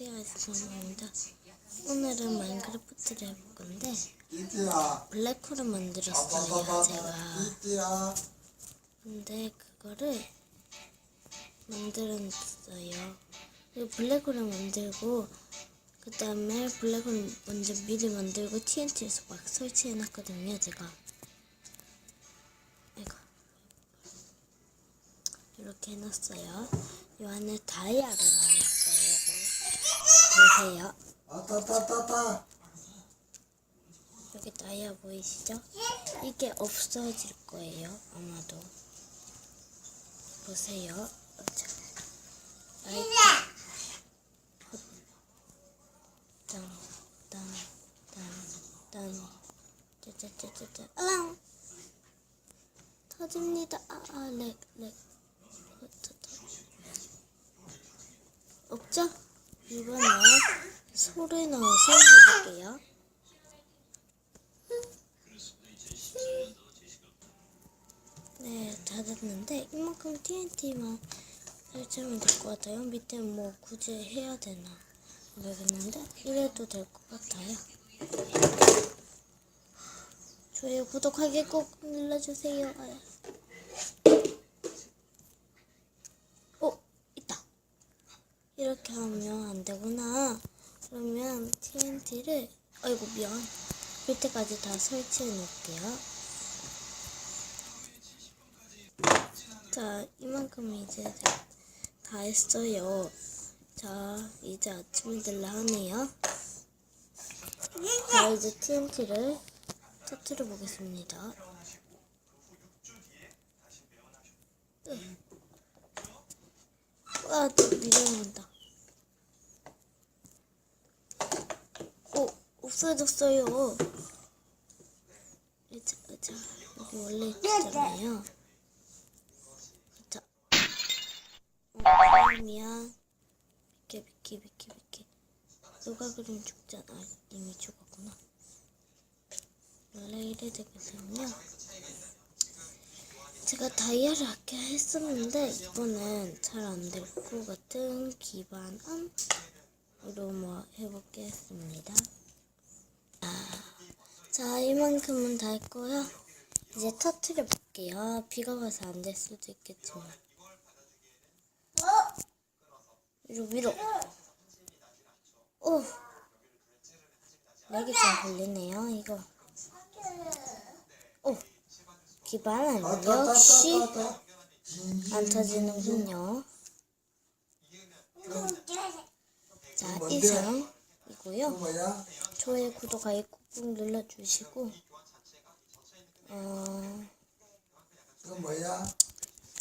안녕하세요 아이스크림입니다 오늘은 마인크래프트를 해볼 건데. 블랙홀을 만들었어요 제가. 근데 그거를 만들었어요 블랙홀을 만들고 그 다음에 블랙홀 먼저 미리 만들고 TNT에서 막 설치해놨거든요 제가 이거 이렇게 해놨어요 이 안에 다이아를 넣어놨어요 보세요 아따따따따. 여기 다이아 보이시죠? 이게 없어질 거예요 아마도 보세요 딴딴딴딴 짜자자자자 아 터집니다 아렉렉 없죠? 이번에 소를 넣어서 해볼게요 네, 다 됐는데 이만큼 TNT만 설치하면 될 것 같아요. 밑에 뭐 굳이 해야 되나 모르겠는데 이래도 될 것 같아요. 좋아요, 구독하기 꼭 눌러주세요. 아. 어, 있다. 이렇게 하면 안 되구나. 그러면 TNT를 아이고 미안. 밑에까지 다 설치해 놓을게요. 자, 이만큼 이제 다 했어요. 자, 이제 아침이 될라 하네요. 자, 이제 TNT를 터트려 보겠습니다. 와, 또 밀어낸다. 오, 없어졌어요. 자, 자, 여기 원래 있잖아요. 자, 어, 미안. 비켜, 비켜, 비켜, 비켜. 누가 그럼 죽잖아. 이미 죽었구나. 원래 이래 되거든요. 제가 다이아를 아껴 했었는데 이번엔 잘 안 될 것 같은 기반함으로 뭐 해보겠습니다. 아, 자 이만큼은 다 했고요. 이제 터트려 볼게요. 비가 와서 안 될 수도 있겠지만. 위로 위로. 오. 렉이 좀 걸리네요. 이거. 오. 기반은 역시 아따따따따. 안 터지는군요. 자 뭔데? 이상이고요. 좋아요 구독하기 꾹 꾹 눌러주시고 어. 뭐야?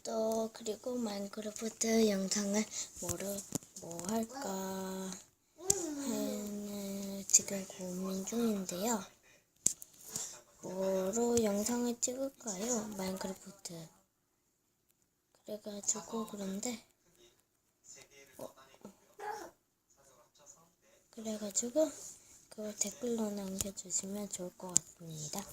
또 그리고 마인크래프트 영상을 뭐를 뭐 할까 하는 지금 고민 중인데요. 뭐로 영상을 찍을까요? 마인크래프트. 그래가지고 그런데 어, 어. 그래가지고 그걸 댓글로 남겨주시면 좋을 것 같습니다.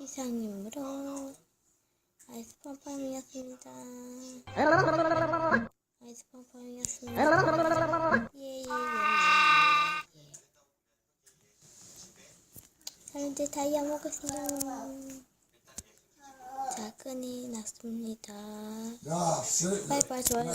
이상님으로 아이스 펌펌이었습니다. 아이스 펌펌이었습니다. 예예예. 자 이제 다이아 먹었습니다. 자 끈이 났습니다. 바이바이 좋아요.